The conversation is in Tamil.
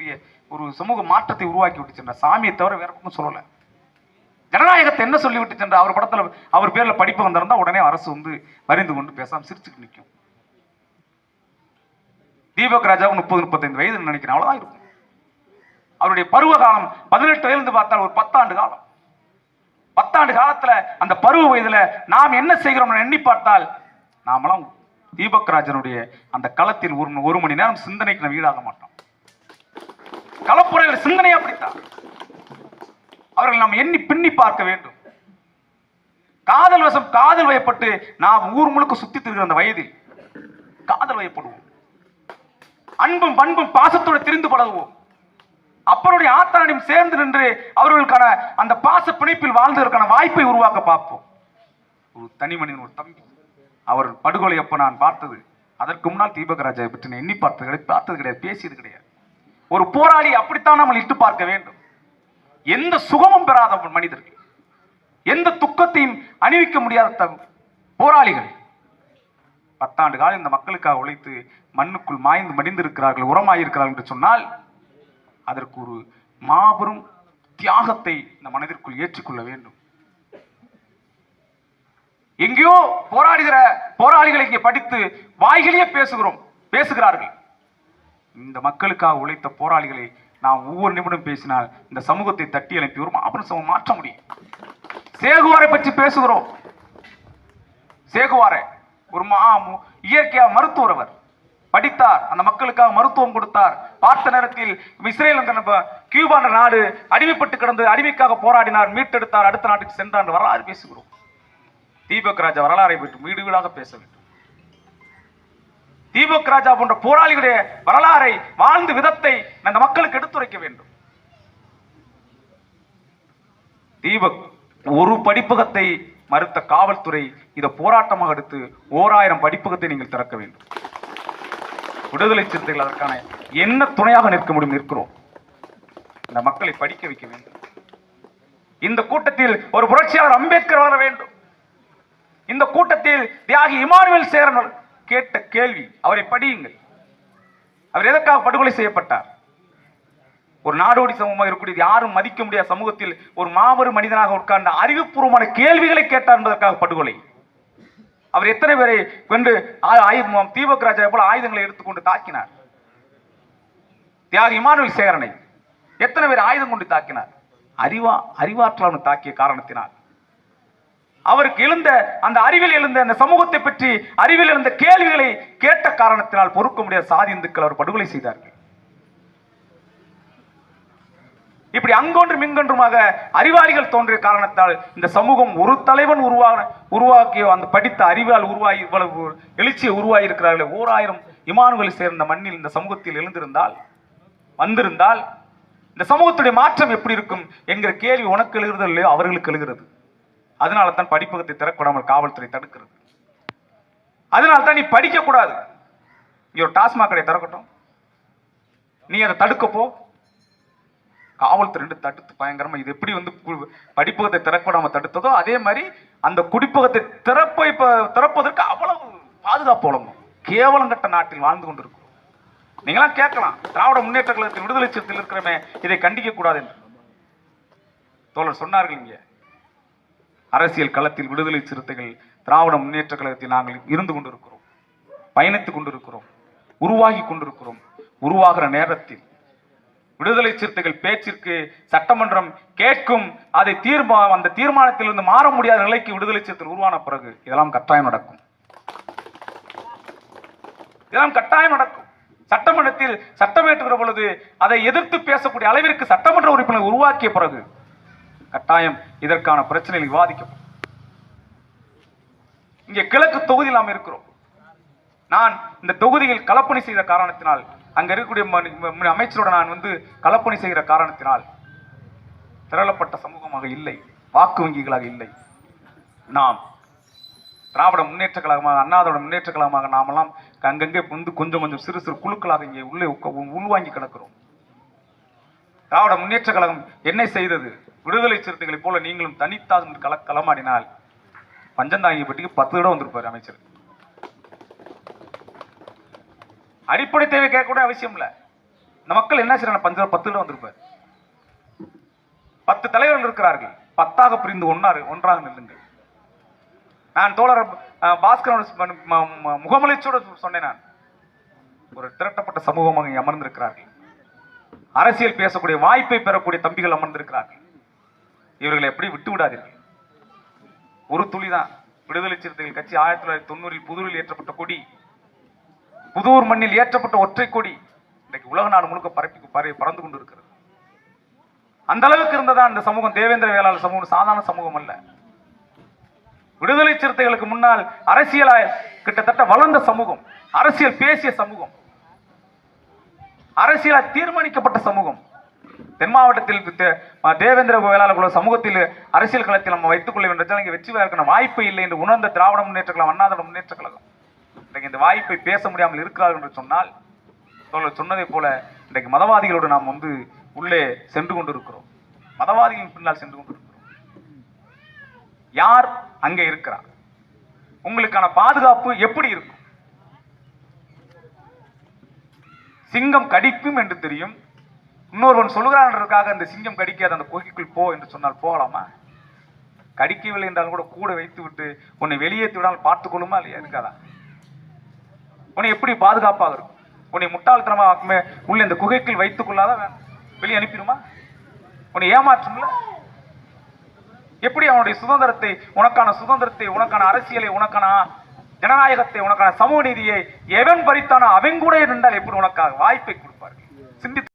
மிகப்பெரிய ஒரு சமூக மாற்றத்தை உருவாக்கி விட்டு சென்றார் சாமியை தவிர வேற ஒன்றும் சொல்லலை. ஜனநாயகத்தை என்ன சொல்லிவிட்டு சென்றார் அவர் படத்தில் அவர் பேரில் படிப்பு வந்திருந்தா உடனே அரசு வந்து வரிந்து கொண்டு பேசாமல் சிரிச்சுட்டு நிற்கும் தீபக் ராஜாவுக்கு முப்பது முப்பத்தைந்து வயது நினைக்கிறேன். அவ்வளோதான் இருக்கும். அவருடைய பருவ காலம் பதினெட்டு வயதுலேருந்து பார்த்தால் ஒரு பத்தாண்டு காலம். பத்தாண்டு காலத்துல அந்த பருவ வயதுல நாம் என்ன செய்கிறோம் எண்ணி பார்த்தால் நாமெல்லாம் தீபக் ராஜனுடைய அந்த களத்தில் ஒரு ஒரு மணி நேரம் சிந்தனைக்கு நம்ம ஈடாக மாட்டோம். களப்புறையில் சிந்தனை அப்படித்தான் அவர்கள் நாம் எண்ணி பின்னி பார்க்க வேண்டும். காதல் வசம் காதல் வயப்பட்டு நாம் ஊர் முழுக்க சுத்தி திரிகிற அந்த வயதில் காதல் வயப்படுவோம். அன்பும் பண்பும் பாசத்தோடு திரிந்து பழகுவோம். அப்பனுடைய ஆத்தானையும் சேர்ந்து நின்று அவர்களுக்கான அந்த பாச பிணைப்பில் வாழ்ந்ததற்கான வாய்ப்பை உருவாக்க பார்ப்போம். ஒரு தனி மனிதன் ஒரு தம்பி. அவர் படுகொலை அப்ப நான் பார்த்தது. அதற்கு முன்னால் தீபகராஜாவை பற்றி எண்ணி பார்த்தது கிடையாது பார்த்தது கிடையாது பேசியது கிடையாது. ஒரு போராளி அப்படித்தான் நம்ம இட்டு பார்க்க வேண்டும். எந்த சுகமும் பெறாத மனிதர்கள் எந்த துக்கத்தையும் அணிவிக்க முடியாத த- போராளிகள். பத்தாண்டு காலம் இந்த மக்களுக்காக உழைத்து மண்ணுக்குள் மாய்ந்து மடிந்திருக்கிறார்கள் உரமாயிருக்கிறார்கள் என்று சொன்னால் அதற்கு ஒரு மாபெரும் தியாகத்தை இந்த மனதிற்குள் ஏற்றுக்கொள்ள வேண்டும். எங்கேயோ போராடுகிற போராளிகளை இங்கே படித்து வாய்களையே பேசுகிறோம் பேசுகிறார்கள். இந்த மக்களுக்காக உழைத்த போராளிகளை நாம் ஒவ்வொரு நிமிடம் பேசினால் இந்த சமூகத்தை தட்டி எழுப்பி ஒரு மாபெரும் சமூகம் மாற்ற முடியும். சேகுவாரை பற்றி பேசுகிறோம். சேகுவாரை ஒரு மா இயற்கையா மருத்துவர் அவர் படித்தார் அந்த மக்களுக்காக மருத்துவம் கொடுத்தார். பார்த்த நேரத்தில் இஸ்ரேல் நம்ம கியூபா என்ற நாடு அடிமைப்பட்டு கிடந்து அடிமைக்காக போராடினார் மீட்டெடுத்தார் அடுத்த நாட்டுக்கு சென்றார் வரலாறு பேசுகிறோம். தீபக் ராஜா வரலாறை பற்றி வீடு வீடாக பேச வேண்டும். தீபக் ராஜா போன்ற போராளிகளுடைய வரலாறை வாழ்ந்த விதத்தை அந்த மக்களுக்கு எடுத்துரைக்க வேண்டும். தீபக் ஒரு படிப்பகத்தை மறுத்த காவல்துறை இதை போராட்டமாக எடுத்து ஓராயிரம் படிப்பகத்தை நீங்கள் திறக்க வேண்டும். விடுதலை சிறுத்தைகள் அதற்கான என்ன துணையாக நிற்க முடியும் நிற்கிறோம். இந்த மக்களை படிக்க வைக்க வேண்டும். இந்த கூட்டத்தில் ஒரு புரட்சியாளர் அம்பேத்கர் வர வேண்டும். இந்த கூட்டத்தில் தியாகி இமானுவேல் சேரன் கேட்ட கேள்வி அவரை படியுங்கள். அவர் எதற்காக படுகொலை செய்யப்பட்டார்? ஒரு நாடோடி சமூகமாக இருக்கக்கூடியது யாரும் மதிக்க முடியாத சமூகத்தில் ஒரு மாபெரும் மனிதனாக உட்கார்ந்த அறிவுபூர்வமான கேள்விகளை கேட்டார் என்பதற்காக படுகொலை. அவர் எத்தனை பேரை கொண்டு ஆ- தீபக் ராஜா போல ஆயுதங்களை எடுத்துக்கொண்டு தாக்கினார்? தியாகி இமானுவேல் சேகரனை எத்தனை பேர் ஆயுதம் கொண்டு தாக்கினார்? அறிவா அறிவாற்றல் தாக்கிய காரணத்தினால். அவருக்கு எழுந்த அந்த அறிவில் எழுந்த அந்த சமூகத்தை பற்றி அறிவில் எழுந்த கேள்விகளை கேட்ட காரணத்தினால் பொறுக்க முடியாத சாதி இந்துக்கள் அவர் படுகொலை செய்தார்கள். இப்படி அங்கொன்றும் இங்கொன்றுமாக அறிவாளிகள் தோன்றிய காரணத்தால் இந்த சமூகம் ஒரு தலைவன் உருவா உருவாக்கிய அந்த படித்த அறிவால் உருவாகி இவ்வளவு எழுச்சியை உருவாகி ஓராயிரம் ஓர் ஆயிரம் சேர்ந்த மண்ணில் இந்த சமூகத்தில் எழுந்திருந்தால் வந்திருந்தால் இந்த சமூகத்துடைய மாற்றம் எப்படி இருக்கும் என்கிற கேள்வி உனக்கு எழுகிறது இல்லையோ அவர்களுக்கு எழுகிறது. அதனால தான் படிப்பகத்தை திறக்கூடாமல் காவல்துறை தடுக்கிறது. அதனால தான் நீ படிக்க கூடாது ஒரு டாஸ்மாக் கடை திறக்கட்டும். நீ அதை தடுக்கப்போ போ. காவல்துறை தடுத்து பயங்கரமா இது எப்படி வந்து படிப்பகத்தை திறக்கூடாம தடுத்ததோ அதே மாதிரி அந்த குடிப்பகத்தை திறப்பை திறப்பதற்கு அவ்வளவு பாதுகாப்பு வழங்கும். கேவலம் கட்ட நாட்டில் வாழ்ந்து கொண்டிருக்கும் நீங்களாம் கேட்கலாம். திராவிட முன்னேற்ற கழகத்தில் விடுதலை சிறுத்தில் இருக்கிறமே இதை கண்டிக்க கூடாது என்று. தோழர் சொன்னார்கள் இங்கே. அரசியல் களத்தில் விடுதலை சிறுத்தைகள் திராவிட முன்னேற்ற கழகத்தில் நாங்கள் இருந்து கொண்டிருக்கிறோம் பயணித்துக் கொண்டிருக்கிறோம் உருவாகி கொண்டிருக்கிறோம். உருவாகிற நேரத்தில் விடுதலை சிறுத்தைகள் பேச்சிற்கு சட்டமன்றம் கேட்கும் அதை தீர்மா அந்த தீர்மானத்திலிருந்து மாற முடியாத நிலைக்கு விடுதலை சிறுத்தைகள் உருவான பிறகு இதெல்லாம் கட்டாயம் நடக்கும். இதெல்லாம் கட்டாயம் நடக்கும். சட்டமன்றத்தில் சட்டமேற்றுகிற பொழுது அதை எதிர்த்து பேசக்கூடிய அளவிற்கு சட்டமன்ற உறுப்பினர் உருவாக்கிய பிறகு கட்டாயம் இதற்கான பிரச்சனையில் விவாதிக்கப்படும். இங்கே கிழக்கு தொகுதியில் நாம் இருக்கிறோம். நான் இந்த தொகுதியில் கலப்பணி செய்த காரணத்தினால் அங்க இருக்கக்கூடிய ம- அமைச்சரோட நான் வந்து கலப்பணி செய்கிற காரணத்தினால் திரளப்பட்ட சமூகமாக இல்லை வாக்கு வங்கிகளாக இல்லை. நாம் திராவிட முன்னேற்ற கழகமாக அண்ணாதோட முன்னேற்ற கழகமாக நாமெல்லாம் அங்கங்கே வந்து கொஞ்சம் கொஞ்சம் சிறு சிறு குழுக்களாக இங்கே உள்ளே உள்வாங்கி கிடக்கிறோம். திராவிட முன்னேற்ற கழகம் என்ன செய்தது? விடுதலை சிறுத்தைகளைப் போல நீங்களும் தனித்தாக கல களமாடினால் பஞ்சந்தாங்கிப்பட்டிக்கு பத்து இடம் வந்திருப்பார் அமைச்சர். அடிப்படை தேவை கேட்கக்கூடிய அவசியம் இல்லை. இந்த மக்கள் என்ன செய்யறாங்க பஞ்ச பத்து இடம் வந்திருப்பார். பத்து தலைவர்கள் இருக்கிறார்கள். பத்தாக பிரிந்து ஒன்னாரு ஒன்றாக நில்லுங்கள். நான் தோழர் அஹ், முகமலிச்சோட சொன்னேன் நான். ஒரு திரட்டப்பட்ட சமூகமாக அமர்ந்திருக்கிறார்கள். அரசியல் பேசக்கூடிய வாய்ப்பை பெறக்கூடிய தம்பிகள் அமர்ந்திருக்கிறார்கள். இவர்களை எப்படி விட்டு விடாதீர்கள் ஒரு துளிதான். விடுதலை சிறுத்தைகள் கட்சி ஆயிரத்தி தொள்ளாயிரத்தி தொண்ணூறில் புதூரில் ஏற்றப்பட்ட கொடி புதூர் மண்ணில் ஏற்றப்பட்ட ஒற்றை கொடி இன்றைக்கு உலக நாடு முழுக்க பரப்பி பறந்து கொண்டு இருக்கிறது அந்த அளவுக்கு இருந்ததா இந்த சமூகம்? தேவேந்திர வேளாளர் சமூகம் சாதாரண சமூகம் அல்ல. விடுதலை சிறுத்தைகளுக்கு முன்னால் அரசியலாய் கிட்டத்தட்ட வளர்ந்த சமூகம் அரசியல் பேசிய சமூகம் அரசியலால் தீர்மானிக்கப்பட்ட சமூகம். தென் மாவட்டத்தில் தேவேந்திர வேளாளர் குல சமூகத்தில் அரசியல் களத்தில் நம்ம வைத்துக் கொள்ள வேண்டும் இங்கே வெற்றி பெறக்கான வாய்ப்பு இல்லை என்று உணர்ந்த திராவிட முன்னேற்ற கழகம் அண்ணாதிராவிட முன்னேற்ற கழகம். இன்றைக்கு இந்த வாய்ப்பை பேச முடியாமல் இருக்கிறார்கள் என்று சொன்னால் தோழர் சொன்னதைப் போல இன்றைக்கு மதவாதிகளோடு நாம் வந்து உள்ளே சென்று கொண்டிருக்கிறோம். மதவாதிகளின் பின்னால் சென்று கொண்டிருக்கிறோம். யார் அங்கே இருக்கிறார்? உங்களுக்கான பாதுகாப்பு எப்படி இருக்கும்? சிங்கம் கடிக்கும் என்று தெரியும். இன்னொருவன் சொல்கிறான்றதுக்காக அந்த சிங்கம் கடிக்காத அந்த குகைக்குள் போ என்று சொன்னால் போகலாமா? கடிக்கவில்லை என்றாலும் கூட கூட வைத்து விட்டு உன்னை வெளியேற்றி விடாமல் பார்த்துக்கொள்ளுமா இல்லையா? இருக்காதா? உன்னை எப்படி பாதுகாப்பாக இருக்கும்? உன்னை முட்டாள்தனமாக உள்ள இந்த குகைக்குள் வைத்துக் கொள்ளாத வெளியே அனுப்பிடுமா? உன்னை ஏமாற்றும்ல? எப்படி அவனுடைய சுதந்திரத்தை உனக்கான சுதந்திரத்தை உனக்கான அரசியலை உனக்கான ஜனநாயகத்தை உனக்கான சமூக நீதியை எவன் பறித்தானோ அவன் கூட இருந்தால் எப்படி உனக்காக வாய்ப்பை கொடுப்பார்கள்? சிந்தித்து